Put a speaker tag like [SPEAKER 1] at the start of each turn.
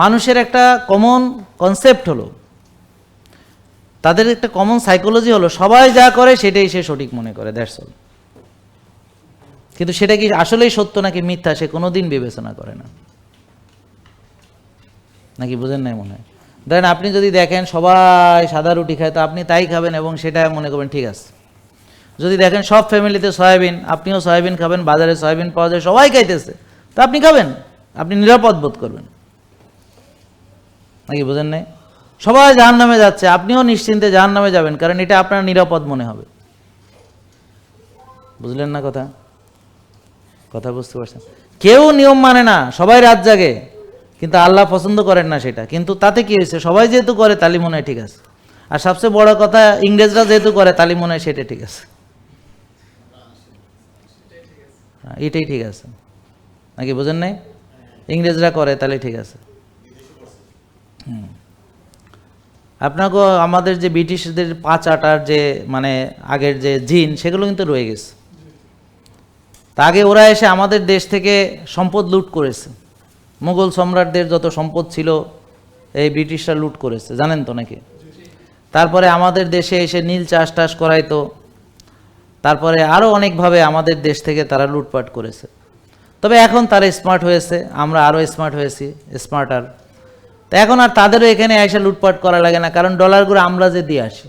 [SPEAKER 1] মানুষের একটা common concept হলো। তাদের একটা কমন সাইকোলজি হলো, সবাই যা করে সেটাই সে সঠিক মনে করে দ্যাটস অল কিন্তু সেটা কি আসলেই সত্য নাকি মিথ্যা, সে কোনো দিন বিবেচনা করে না। নাকি বুঝেন নাই মনে হয়? ধরেন আপনি যদি দেখেন সবাই সাদা রুটি খায়, তো আপনি তাই খাবেন এবং সেটা মনে করবেন, ঠিক আছে। যদি দেখেন সব ফ্যামিলিতে সয়াবিন, আপনিও সয়াবিন খাবেন, বাজারে সয়াবিন পাওয়া যায়, সবাই খাইতেছে, তো আপনি খাবেন। আপনি নিরাপদ বোধ করবেন। নাকি বুঝেন নাই? সবাই জাহান নামে যাচ্ছে আপনিও নিশ্চিন্তে জাহান নামে যাবেন কারণ এটা আপনার নিরাপদ মনে হবে। বুঝলেন না কথা? কথা বুঝতে পারছেন? কেউ নিয়ম মানে না সবাই রাত জাগে কিন্তু আল্লাহ পছন্দ করেন না সেটা। কিন্তু তাতে কি হয়েছে? সবাই যেহেতু করে তালি মনে ঠিক আছে। আর সবচেয়ে বড় কথা ইংরেজরা যেহেতু করে তালি মনে হয় সেটা ঠিক আছে। হ্যাঁ, এটাই ঠিক আছে। নাকি বুঝেন নাই? ইংরেজরা করে তাহলে ঠিক আছে। আপনাকে আমাদের যে ব্রিটিশদের পাঁচ আটার যে মানে আগের যে জিন, সেগুলো কিন্তু রয়ে গেছে। তা আগে ওরা এসে আমাদের দেশ থেকে সম্পদ লুট করেছে। মুঘল সম্রাটদের যত সম্পদ ছিল, এই ব্রিটিশরা লুট করেছে। জানেন তো নাকি? তারপরে আমাদের দেশে এসে নীল চাষ টাস করাইতো। তারপরে আরও অনেকভাবে আমাদের দেশ থেকে তারা লুটপাট করেছে। তবে এখন তারা স্মার্ট হয়েছে। আমরা আরও স্মার্ট হয়েছি স্মার্টার তো এখন আর তাদেরও এখানে এসে লুটপাট করা লাগে না, কারণ ডলারগুলো আমরা যে দিয়ে আসি।